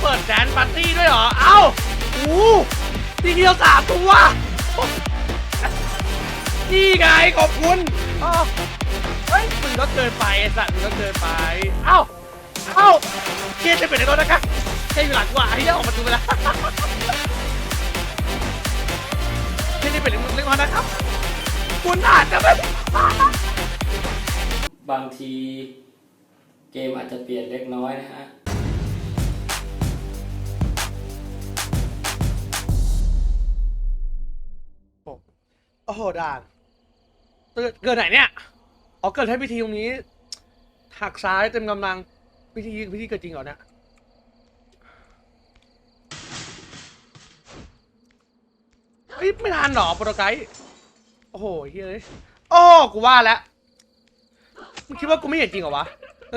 เปิดแดนปาร์ตี้ด้วยเหรอ เอ้าโอ้ทีเดียวสามตัว นี่ไงขอบคุณอ้าวเฮ้ยมึงก็เกินไปไอ้สัตว์มึงก็เกินไป เอ้า เอ้าเกียร์จะเป็นในรถนะคะแค่อยู่หลังกว่าที่จะออกประตูไปแล้วเกียร์จะเป็นในมือเล็กน้อยนะครับ คุณอาจจะไม่บางทีเกมอาจจะเปลี่ยนเล็กน้อยนะฮะ โอ้โหด่านเกิดเกิดไหนเนี่ยอ๋อเกิดให้พิธีตรงนี้หักซ้ายเต็มกำลังพิธีพิธีเกิดจริงเหรอเนี่ยเฮ้ยไม่ทันหรอโปรโตไกด์โอ้โหเฮ้ยโอ้กูว่าแล้วมึงคิดว่ากูไม่เห็นจริงเหรอวะ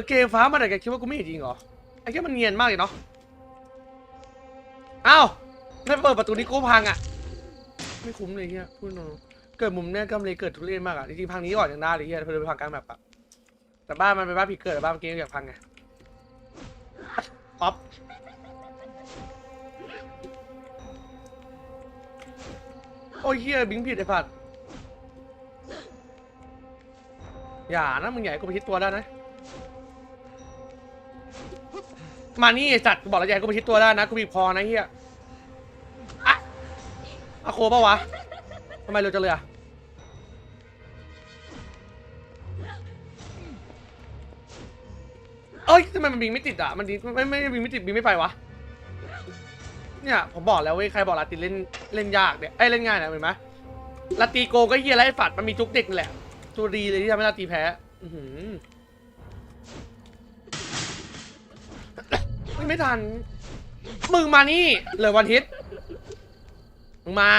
เกมฟ้ามาไหนแกคิดว่ากูไม่เห็นจริงเหรอไอ้แค่มันเนียนมากเลยเนาะอ้าวไม่เปิดประตูนี้กูพังอะ ไม่คุ้มเลยเฮียพูดตรง เกิดมุมเนี้ยกำเลยเกิดทุเรศมากอะจริงๆพังนี้ก่อนยังได้เลยเฮียเพื่อไปพังกลางแบบอะแต่บ้านมันเป็นบ้านผีเกิดแต่บ้านเมื่อกี้อยากพังไงป๊อปโอ้ยเฮียบิงผิดไอ้ผัดอย่านะมึงใหญ่กูไปชิดตัวได้นะ มานี่สัตว์กูบอกแล้วใหญ่กูไปชิดตัวได้นะกูบีบคอนะเฮียอะอะโคปะวะทำไมเร็วจังเลยอ อ้ยทำไมมันบิงไม่ติดอะ มันดิไม่ไม่บิงไม่ติดบิงไม่ไปวะ เนี่ยผมบอกแล้วเว้ยใครบอกลาตินเล่นเล่นยากเนี่ยไอ้ยเล่นง่ายนะเห็นไหมลาตีโกก็เฮียแล้วไอ้ฝัดมันมีจุกเด็กนั่แหละ ตัวดีเลยที่ทำให้ลาตีแพ้ อือหือเฮ้ยไม่ทัน มึงมานี่เหลือวันอาทิตมึงมา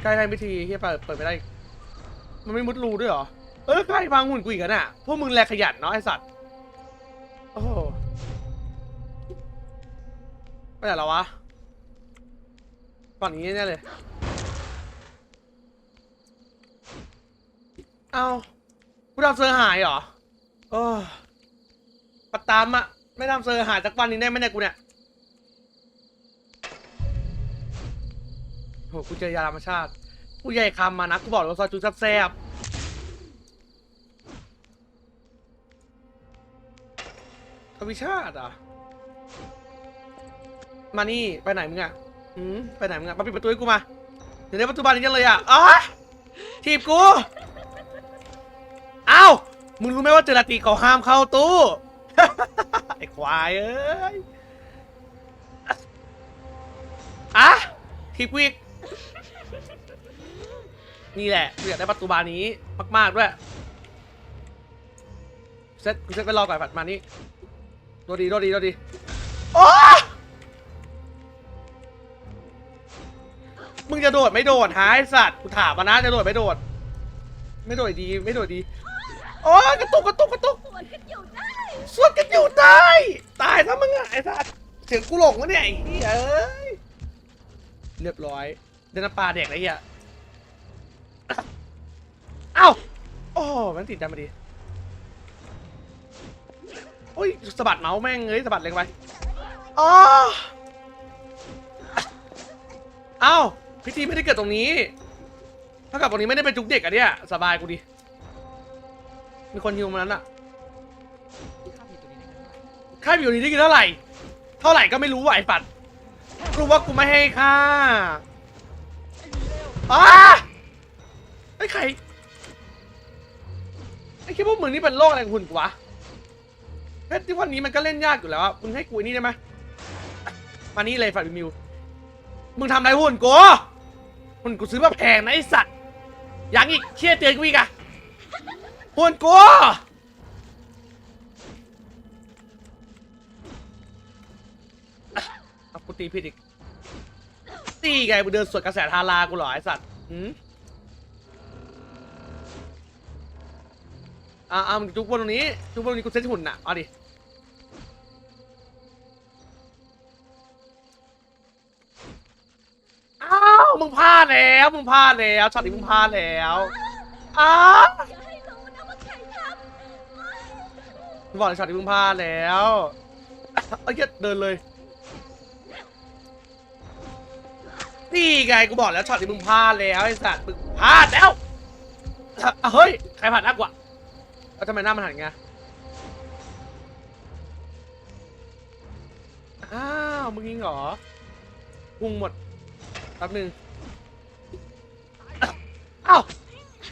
ใกล้ทำพิธีเฮียเปิดเปิดไม่ได้อีก มันไม่มุดรูด้วยเหรอ เออใกล้พังหุ่นกูอีกแล้วน่ะ พวกมึงแลขยันเนาะไอสัตว์ โอ้โหไปไหนแล้ววะ ฝั่งนี้แน่เลย เอากูทำเซอร์หายเหรอโอ้ปัดตามอะไม่ทำเซอร์หายสักวันนึงได้ไหมเนี่ยกูเนี่ยโหกูเจอยาธรรมชาติ กูใหญ่คำมานะกูบอกเลยว่าซอยจูแซ่บทวิชาติอะ มานี่ ไปไหนมึงอะอืมไปไหนมึงอะมาปิดประตูให้กูมา เดี๋ยวได้ประตูบานนี้เลยอะอ๋อทีบกูเอ้ามึงรู้ไหมว่าเจลาตีเขาห้ามเข้าตู้ ไอ้ควายเอ้ยอะทีบกูอีก นี่แหละกูอยากได้ประตูบานนี้มากๆด้วยเซ็ตกูเซ็ตไปรอก่อนผัดมานี่โดดดีโดดดีโดดดีโอ้มึงจะโดดไม่โดดหายสัตว์กูถามมานะจะโดดไม่โดด ไม่โดดดีไม่โดดดีโอ้ยกระตุกกระตุกกระตุกสวนกันอยู่ได้สวดกันอยู่ได้ตายถ้ามึงอะไอ้สัตว์เสียงกูหลงวะเนี่ยไอ้เหี้ยเอ้ยเรียบร้อยเดินน้ำปลาแดกไอ้เหี้ยเอ้าโอ้มันติดดันมาดีโอ้ยสะบัดเมาส์แม่งเอ้ยสะบัดเล็งไปอ๋อเอ้าพิธีไม่ได้เกิดตรงนี้เท่ากับตรงนี้ไม่ได้เป็นจุกเด็กอะเนี่ยสบายกูดิมีคนฮิวมานั้นอะค่าอยู่นี้ได้กี่เท่าไหร่ เท่าไหร่ก็ไม่รู้ว่ะไอ้ปัดรู้ว่ากูไม่ให้ค่าอ้าไอ้ใคร ไอ้คิดว่ามึงนี่เป็นโรคอะไรของคุณกูวะเพชรที่วันนี้มันก็เล่นยากอยู่แล้วอะมึงให้กูไอ้นี่ได้ไหมมานี่เลยฝัดวิมิว มึงทำอะไรหุ่นกูหุ่นกูซื้อมาแพงนะไอสัตว์ยังอีกเชี่ยเตือนกูอีกอะหุ่นกูเอากูตีผิดอีกตีไงมึงเดินสวนกระแสทารากูเหรอไอสัตว์หืม อ่าอ่ามึงจุกบนตรงนี้จุกบนตรงนี้กูเซ็ตหุ่นน่ะเอาดิอ้าวมึงพลาดแล้วมึงพลาดแล้วช็อตนี้มึงพลาดแล้วอ้าวอย่าให้รู้นะว่าใครทำกูบอกเลยช็อตที่มึงพลาดแล้วเอ้ยเดินเลยนี่ไงกูบอกแล้วช็อตที่มึงพลาดแล้วไอ้สัตว์มึงพลาดแล้วอะเฮ้ยใครผ่านหน้ากว่า แล้วทำไมหน้ามันหันไงอ้าวมึงยิงเหรอพุงหมดแป๊บนึงอ้าว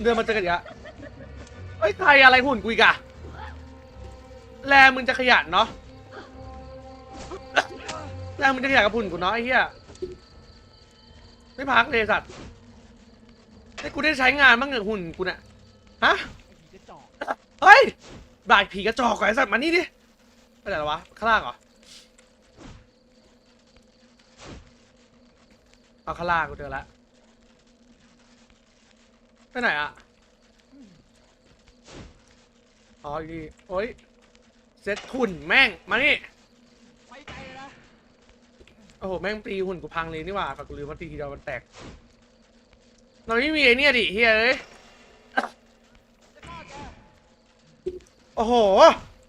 เดินมาเจอกันอีกแล้วเฮ้ยใครอะไรหุ่นกูอีกอะแรงมึงจะขยันเนาะแรงมึงจะขยันกับหุ่นกูเนาะไอ้เหี้ยไม่พักเลยสัตว์ให้กูได้ใช้งานบ้างเหรอหุ่นกูเนี่ยฮะ เฮ้ยบาดผีกระจอกก่อนไอ้สัตว์มานี่ดิไปไหนแล้ววะข้างล่างเหรอเอาข้างล่างกูเจอละไปไหนอะอ๋ออยู่นี่โอ้ยเซ็ตหุ่นแม่งมานี่ไปไกลเลยนะโอ้โหแม่งตีหุ่นกูพังเลยนี่หว่าฝากกูลืมว่าตีทีเดียวมันแตกเราไม่มีไอ้เนี่ยดิเฮ้ยเอ้ย จะฆ่าแก โอ้โห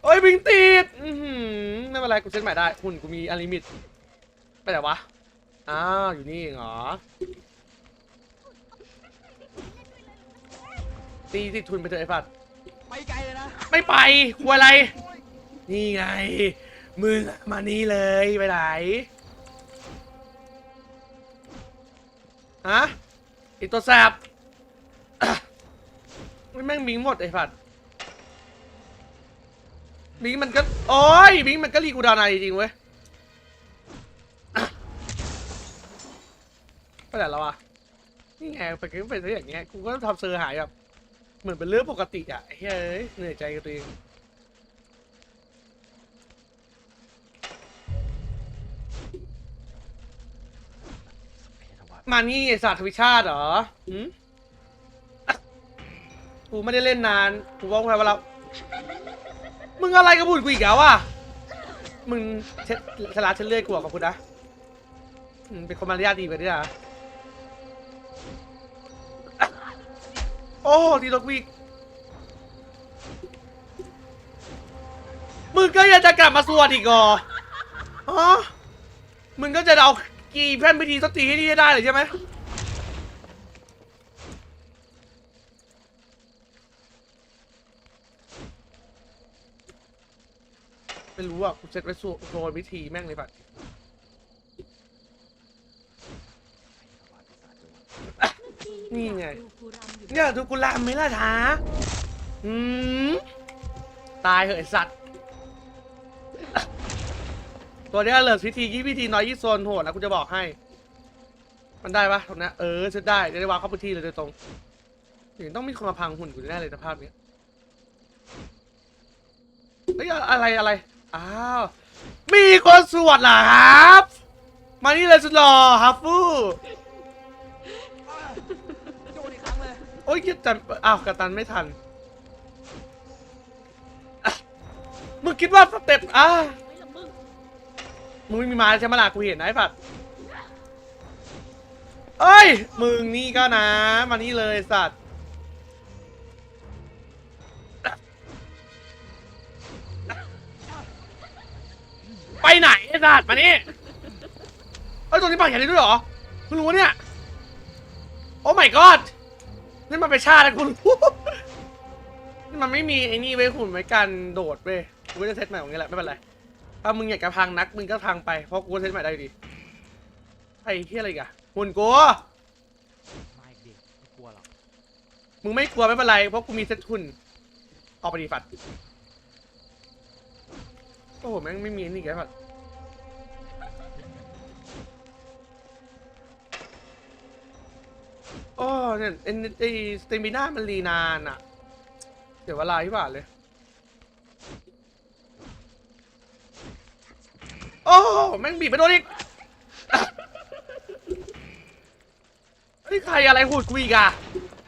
เอ้ยวิ่งติดอือหือไม่เป็นไรกูเซ็ตใหม่ได้หุ่นกูมีอลิมิตไปไหนวะอ้าวอยู่นี่เองเหรอตีติดทุนไปเถอะไอ้ปัดไปไกลเลยนะไม่ไปกลัวอะไร นี่ไงมึงอะมานี่เลยไปไหนฮะไอีตัวแสบไม่แม่งบิงหมดไอ้ผัด บิงมันก็โอ้ยบิงมันก็รีกูดาวนายจริงเว้ยไปไหนแล้ววะนี่ไงไปก็ไปซะอย่างเงี้ยกูก็ทำเซอร์หายแบบเหมือนเป็นเรื่องปกติอะเฮ้ยเหนื่อยใจกับตัวเองมานี่ศาสตร์ทวิชาติเหรอหืมกูไม่ได้เล่นนาน กูว่ากูแพ้เวลา มึงอะไรกับบุญกูอีกแล้วอะมึงเช็ดสลาดเช็ดเลือดกูอะขอบคุณนะอืมเป็นคนมารยาทดีไปด้วยนะโอ้ทีลกวีกมึงก็ยังจะกลับมาสวดอีกเหรอฮะมึงก็จะเอากี่แพร่นพิธีสติให้ดีให้ได้เลยใช่ไหม ไม่รู้อะกูเซ็ตไว้สูโซนวิธีแม่งเลยป่ะนี่ไง เนี่ยดูกูลามไหมล่ะท้าอืมตายเหอะไอสัตว์ ตัวเนี้ยเหลือพิธียี่พิธีน้อยยี่โซนโหดนะกูจะบอกให้ มันได้ปะตรงนี้เออเซตได้จะได้วางเข้าพื้นที่เลยโดยตรงเห็นต้องมีคนมาพังหุ่นกูแน่เลยสภาพเนี้ยเฮ้ยอะไรอะไร อ้าว มีคนสวดเหรอครับ มานี่เลยสุดหล่อฮัฟฟูโดนอีกครั้งเลยโอ้ยจันอ้าวกระตันไม่ทัน มึงคิดว่าสเต็ปอะมึงไม่มีไมาใช่ไหมล่ะกูเห็นนะไอ้ผัดเอ้ย มึงนี่ก็นะ มานี่เลยสัตว์ ไปไหนไอ้สัตว์มานี่เอ้ยตรงนี้ปากแขนได้ด้วยเหรอเพิ่งรู้เนี่ย โอ้ my god นี่มันเป็นชาตินะคุณ นี่มันไม่มีไอ้นี่ไว้ยหุ่นไว้กันโดดเว้ยกูก็จะเซตใหม่ของนี้แหละไม่เป็นไร ถ้ามึงอยากจะพังนักมึงก็พังไปเพราะกูเซตใหม่ได้อยู่ดี ไอ้เที่ยอะไรอีกอะหุ่นกู ไม่ดิไม่กลัวหรอก มึงไม่กลัวไม่เป็นไรเพราะกูมีเซตหุ่นออกไปดีฝัดโอ้โหแม่งไม่มีนี่แกฝัดโอ้เนี่ยเอ็นไอสเตมิน่ามันรีนานอะเดี๋ยวเวลาที่บ่าเลย โอ้แม่งบีบไปโดนอีกเฮ้ยใครอะไรหูดกูอีกอะ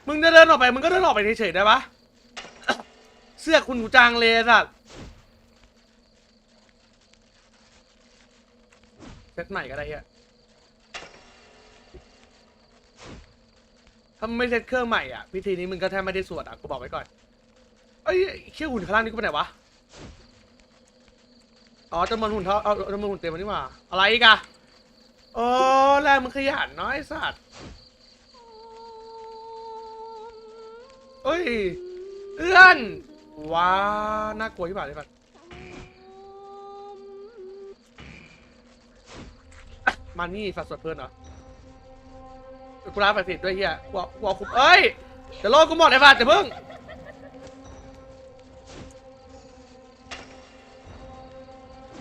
มึงจะเดินออกไป มึงก็เดินออกไปเฉยๆได้ปะเสื้อคุณหูจางเลยสัตว์ เซตใหม่ก็ได้เฮียถ้าไม่เซตเครื่องใหม่อะพิธีนี้มึงก็แทบไม่ได้สวดอะกูบอกไว้ก่อนเอ้ยเขี้ยหุ่นข้างล่างนี่กูไปไหนวะอ๋อจำนวนหุ่นเท่าเอาจำนวนหุ่นเต็มมานี่หว่าอะไรอีกอะโอ้แรงมึงขยันนาะไอ้สัตว์เอ้ยเอื้อนว้าน่ากลัวที่บ่าเลยครับอะ มานี่สัตว์สดเพื่นเหรอกูรับไปผิดด้วยเฮียกูเอกูเอาคุมเอ้ยเดี๋ยวโลกกูหมดไอ้สัตว์เดี๋ยวเพิ่ง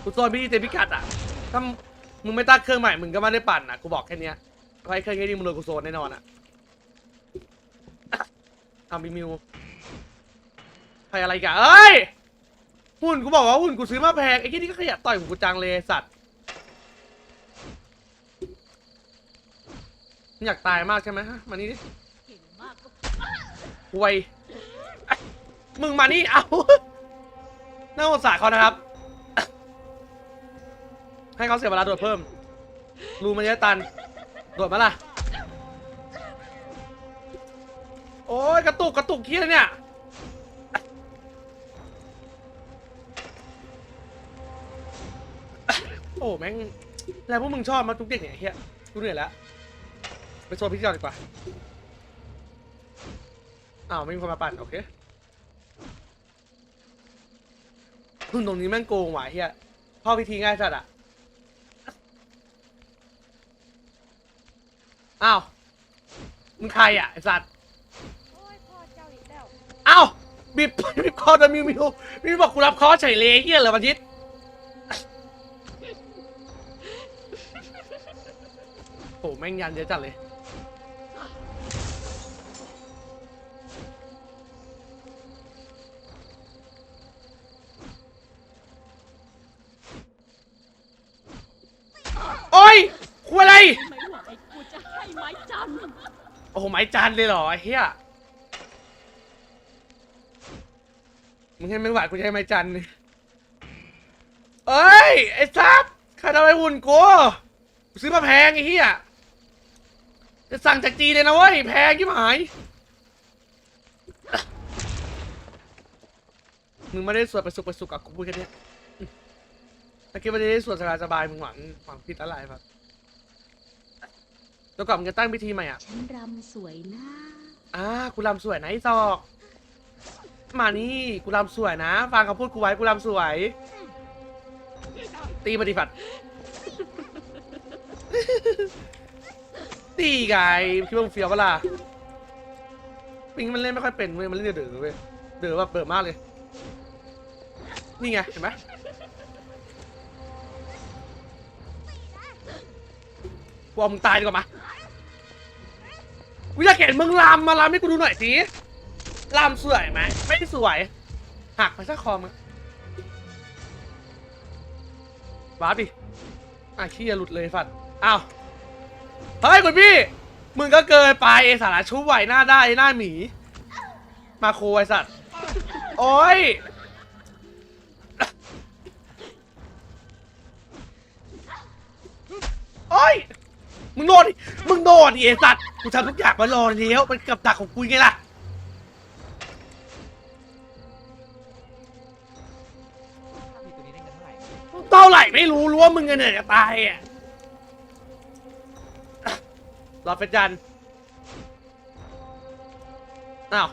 กูโซนพี่เต็มพิกัดอะถ้ามึงไม่ตั้งเครื่องใหม่มึงก็ไม่ได้ปั่นอะกูบอกแค่นี้ยไว้เครื่องแค่นี้มึงโดนกูโซนแน่นอนอะทำบีมิวใครอะไรกันเอ้ยหุ่นกูบอกว่าหุ่นกูซื้อมาแพงไอ้ที่นี่ก็ขยันต่อยหุ่นกูจังเลยสัตว์ มึงอยากตายมากใช่ไหมฮะมานี่ดิเก่งมากก็ห่วยเอ้ยมึงมานี่เอาน่าสงสารเขานะครับ ให้เขาเสียเวลาโดดเพิ่ม รูมันเยอะตัน โดดมาล่ะ โอ้ยกระตุกกระตุกเคี้ยเนี่ย โอ้แม่งแล้วพวกมึงชอบมาทุกเด็กเนี่ยเฮียกูเหนื่อยแล้ว ไปโซนพิธีกรดีกว่า อ้าวไม่มีคนมาปั่นโอเคพึ่งตรงนี้แม่งโกงว่ะเฮียพ่อพิธีง่ายจัดอะอ้าว มึงใครอะไอสัตว์ โอ้ยพ่อเจ้าอีกแล้ว อ้าวบีบบีบคอโดมิวมิวมิวบอกกูรับคอเฉยเลยเฮียเหรอวันทิตโอ้แม่งยันเยอะจัดเลย โอ้ยคุยอะไร ไม่ไหวกูจะให้ไม้จันทร์โอ้โหไม้จันเลยเหรอไอ้เฮียมึงให้ไม่ไหวกูจะให้ไม้จันเลยเอ้ยไอ้ซับใครทำไอ้หุ่นกูกูซื้อมาแพงไอ้เฮียจะสั่งจากจีนเลยนะเว้ยแพงยิ่หาย มึงไม่ได้สวดไปสุกไปสุกกับกูพูดแค่เนี้ย ถ้าคิดว่าได้สวดสบายสบายๆมึงหวังหวังผิดอะไรครับแล้วก่อนมึงจะตั้งพิธีใหม่อะ ฉันรำสวยนะอ่ากูรำสวยนะไอ้ซอก มานี่กูรำสวยนะ ฟังคำพูดกูไว้กูรำสวย ตีปฏิบัติตีไงคิดว่ามึงเฟี้ยวเปะล่าปิงมันเล่นไม่ค่อยเป็นเว้ยมันเล่นเดือดๆเว้ยเดือดแบบเบิดมากเลย นี่ไงเห็นไหม กูเอามึงตายดีกว่ามากูอยากเห็นมึงลำมมาลำให้กูดูหน่อยสิลำสวยไหมไม่สวยหักไปสักคอมึงวาปดิอะขี้ยหลุดเลยฝัดอ้าวเฮ้ยคุณพี่ มึงก็เกินไปไอสาระชุบไหวหน้าได้หน้าหมี มาโคไอสัตว์ โอ้ย มึงโดนดิไอสัตว์กูทำทุกอย่างมารอแล้วเป็นกับดักของกูไงล่ะเท่าไหร่ไม่รู้รู้ว่ามึงเงินเนี่ยจะตายอะรอเป็นยันอ้าว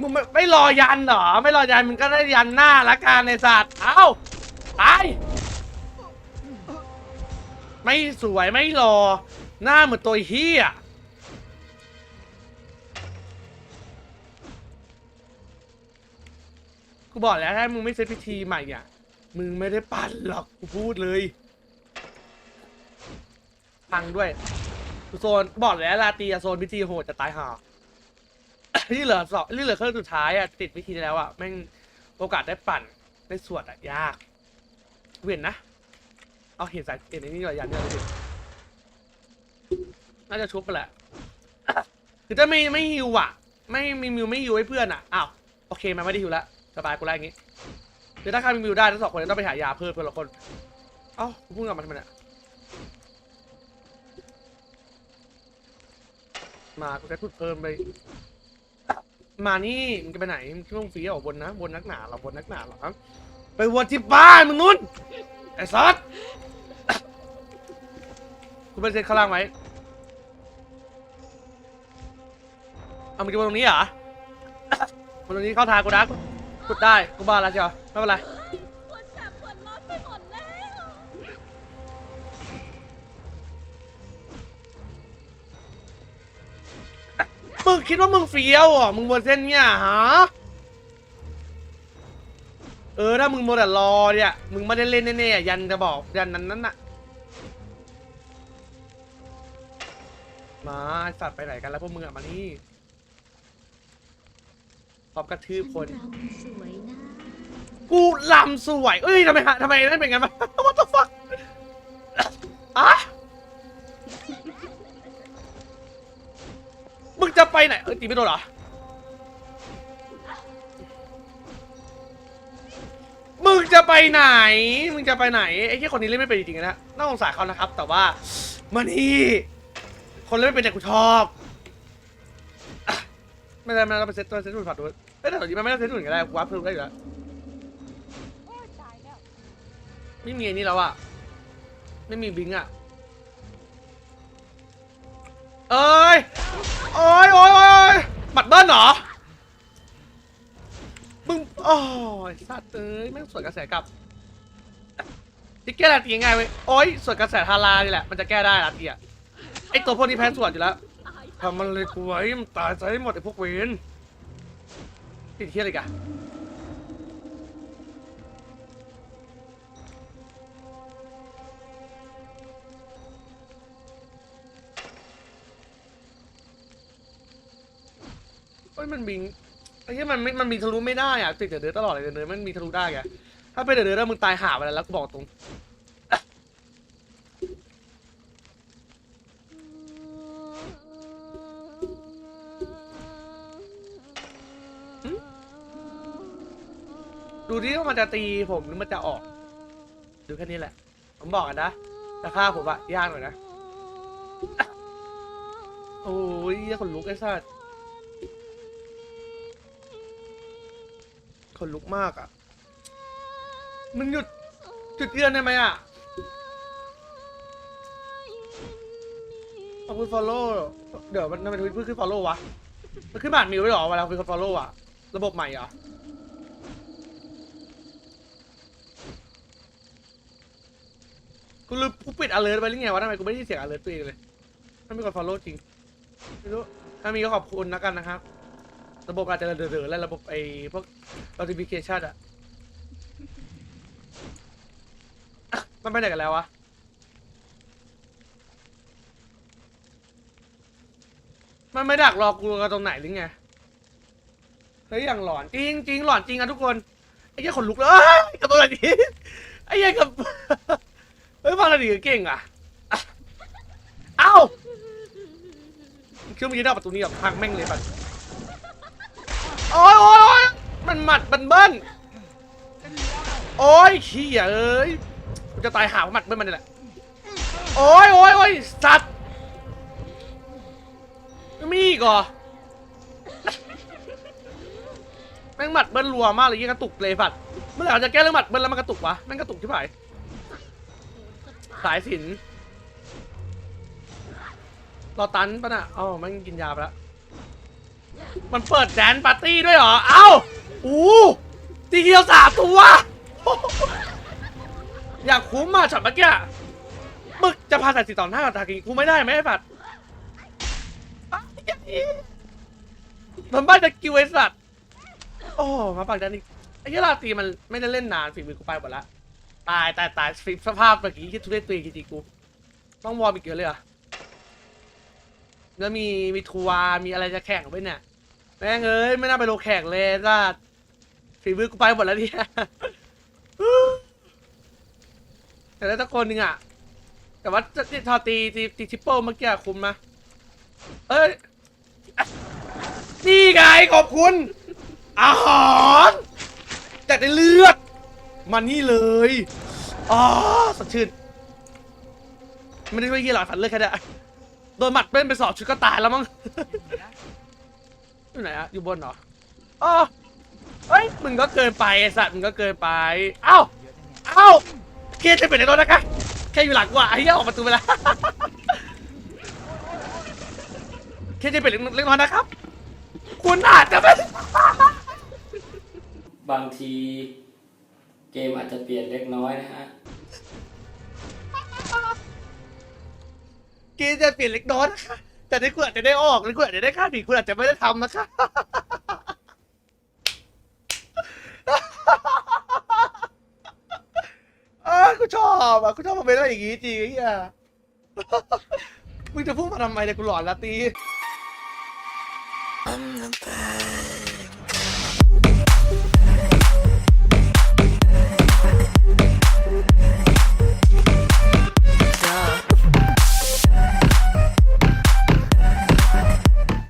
มึงไม่ไม่รอยันเหรอ ไม่รอยันมึงก็ได้ยันหน้าละกันในสัตว์เอ้าตายไม่สวยไม่รอ หน้าเหมือนตัวเฮียกูบอกแล้วถ้ามึงไม่เซตพิธีใหม่อะมึงไม่ได้ปั่นหรอกกูพูดเลย พังด้วยกูโซนบอกแล้วลาตีอะโซนพิธีโหดจะตายห่านี่เหลือสองนี่เหลือเครื่องสุดท้ายอะติดพิธีแล้วอะแม่งโอกาสได้ปั่นได้สวดอะยาก เวียนนะ เอาเห็นสายเห็นไอ้นี่หน่อยยันเนี่ยเลย น่าจะชุบไปแหละ คือถ้าไม่ไม่ฮิวอะไม่มีมิวไม่ฮิวให้เพื่อนอะ อ้าว โอเคมันไม่ได้ฮิวแล้วสบายกูแล้วอย่างงี้เดี๋ยวถ้าใครมีวิวได้ทั้งสองคนต้องไปหายาเพิ่มเพื่อนละคน เอ้ากูพูดกับมันทำไมเนี่ย มากูจะพูดเพิ่มไป มานี่มึงจะไปไหนมึงคิดว่ามึงฟีเหรอบนนะบนนักหนาเหราบนนักหนาเหรอครับไปวนที่บ้านมึงนู้นไอ้ซัดกูไปเซ็ตข้างล่างไว้ เอามึงจะมาตรงนี้เหรอ มาตรงนี้เข้าทางกูนะกดได้ กูบ้าแล้วเชียวไม่เป็นไร ปวดแสบปวดร้อนไปหมดแล้วมึงคิดว่ามึงเฟี้ยวเหรอะมึงบนเส้นเนี่ยฮะ เออถ้ามึงโมวแต่รอเนี่ย มึงไม่ได้เล่นแน่ๆยันจะบอกยันนั้นนั้นน่ะ มาไอ้สัตว์ไปไหนกันแล้วพวกมึงอะมานี่ พร้อมกระทืบคน สวยนะกูลำสวย เอ้ยทำไมฮะทำไมนั่นเป็นงั้นวะ What the fuck อะมึงจะไปไหน เอ้ยตีไม่โดนเหรอ มึงจะไปไหน มึงจะไปไหน ไอ้ที่คนนี้เล่นไม่เป็นจริงๆนะน่าสงสารเขานะครับ แต่ว่ามานี่ คนเล่นไม่เป็นแต่กูชอบ ไม่ได้ไม่ได้เราไปเซตตัวเซตหุ่นฝัดดูเอ้ยแต่ตอนนี้มันไม่ได้เซตหุ่นก็ได้กูวับเพิ่มได้อยู่แล้วโอ้ยตายแล้วไม่มีไอ้นี่แล้วอะไม่มีบิงอะเอ้ยโอ้ยโอ้ยโอ้ยหมัดเบิ้ลเหรอมึงโอ้ยสัตว์เอ้ยแม่งสวนกระแสกลับที่แก้ลาตีง่ายเว้ยโอ้ยสวนกระแสทารานี่แหละมันจะแก้ได้ลาตีอะไอตัวพวกนี้แพ้สวนอยู่แล้ว ทำมันเลยกูไว้มันตายใจหมดไอ้พวกเวนติดเทียอะไรกันเอ้ยมันบิงไอ้ที่มันไม่มันมีทะลุไม่ได้อะติดเดือดตลอดเลยเดือดมันมีทะลุได้ไงถ้าเป็นเดือดแล้วมึงตายห่าไปแล้วแล้วกูบอกตรง ดูที่ว่ามันจะตีผมหรือมันจะออก ดูแค่นี้แหละ ผมบอกกันนะแต่ฆ่าผมอะยากหน่อยนะ โอ้ยเหี้ยขนลุกไอ้สัสขนลุกมากอะมึงหยุดจุดเตือนได้ไหมอะขอบคุณ follow เดี๋ยวมันทำไมทวิตเพิ่งขึ้น follow วะ มันขึ้นผ่านมิวด้วยเหรอเวลาเป็นคน follow อะระบบใหม่เหรอ กูลืมกูปิด alert ไปหรือไงวะทำไมกูไม่ได้ยินเสียง alert ตัวเองเลยถ้ามีคน follow จริงไม่รู้ถ้ามีก็ขอบคุณนะกันนะครับ ระบบอาจจะเดือดๆและระบบไอ้พวก notification อะอะมันไปไหนกันแล้ววะมันไม่ดักรอกูกันตรงไหนหรือไงเฮ้ยอย่างหลอนจริงจริงหลอนจริงอะทุกคนไอ้เหี้ยขนลุกเลยเอ้ยกับตัวไหนดีไอ้เหี้ยกับ เฮ้ยฟังอะไรเก่งอะ เอ้าคือมื่อกี้ได้ประตูนี้แบบพังแม่งเลยปัดโอ้ยโอ้ยโอ้ยมันหมัดมันเบิ้ลโอ้ยเขี้ยเอ้ยกูจะตายหาหมัดเบิ้ลมันนี่แหละ โอ้ยโอ้ยโอ้ยสัตว์มีอีกเหรอแม่งหมัดเบิ้ลรัวมากเลยยี่กระตุกเลยปัดเมื่อไหร่เราจะแก้เรื่องหมัดเบิ้ลแล้วมันกระตุกวะแม่งกระตุกที่ไหน สายสินเราตันปะน่ะอ๋อมันกินยาไปแล้ว มันเปิดแดนปาร์ตี้ด้วยเหรอ เอ้าอู้ตีเกียวสามตัว อยากคุ้มมาช็อตเมื่อกี้มึกจะพาสายสินต่อหน้ากับตากินกูไม่ได้ไหมไอ้สัตว์มันบ้าจะกิวไอ้สัตว์โอ้มาปากดันอีกไอ้เหี้ยลาตีมันไม่ได้เล่นนานฝีมือกูไปหมดละ ตายตายตายสภาพเมื่อกี้ที่ทุเรศตัวเองจริงๆกู ต้องวอร์มอีกเยอะเลยเหรอะแล้วมีมีทัวร์มีอะไรจะแข่งไว้เนี่ย แม่งเอ้ยไม่น่าไปโลแข่งเลยก็ฝีมือกูไปหมดแล้วเนี่ยแต่แล้วตะคนหนึงอะ แต่ว่าจะทอตีตีตีทิปเปิลเมื่อกี้คุ้มนะเอ้ย นี่ไงขอบคุณอาหารจากได้เลือด มานี่เลยอ๋อสดชื่น ไม่ได้ช่วยเยี่ยหลอดฝันเลยแค่เนี้โดนหมัดเป็นไปสองชุดก็ตายแล้วมั้ง อยู่ไหนอะอยู่บนเหรออ๋อเฮ้ยมึงก็เกินไปไอ้สัตว์มึงก็เกินไป เอ้า เอ้าเคจะเป็นในรถนะคะแค่อยู่หลังกว่าไอ้เหี้ยออกประตูไปแล้วเคจะเป็นเล็กน้อยนะครับ คุณอาจจะไม่บางที เกมอาจจะเปลี่ยนเล็กน้อยนะฮะ เกมจะเปลี่ยนเล็กน้อยนะคะ แต่ในคุณอาจจะได้ออกในคุณอาจจะได้ค่าผิดคุณอาจจะไม่ได้ทำนะคะเออกูชอบอะกูชอบมาเป็นอะไรอย่างงี้จริงไอ้เหี้ยมึงจะพูดมาทำไมเนี่ยกูหลอนละตี I'm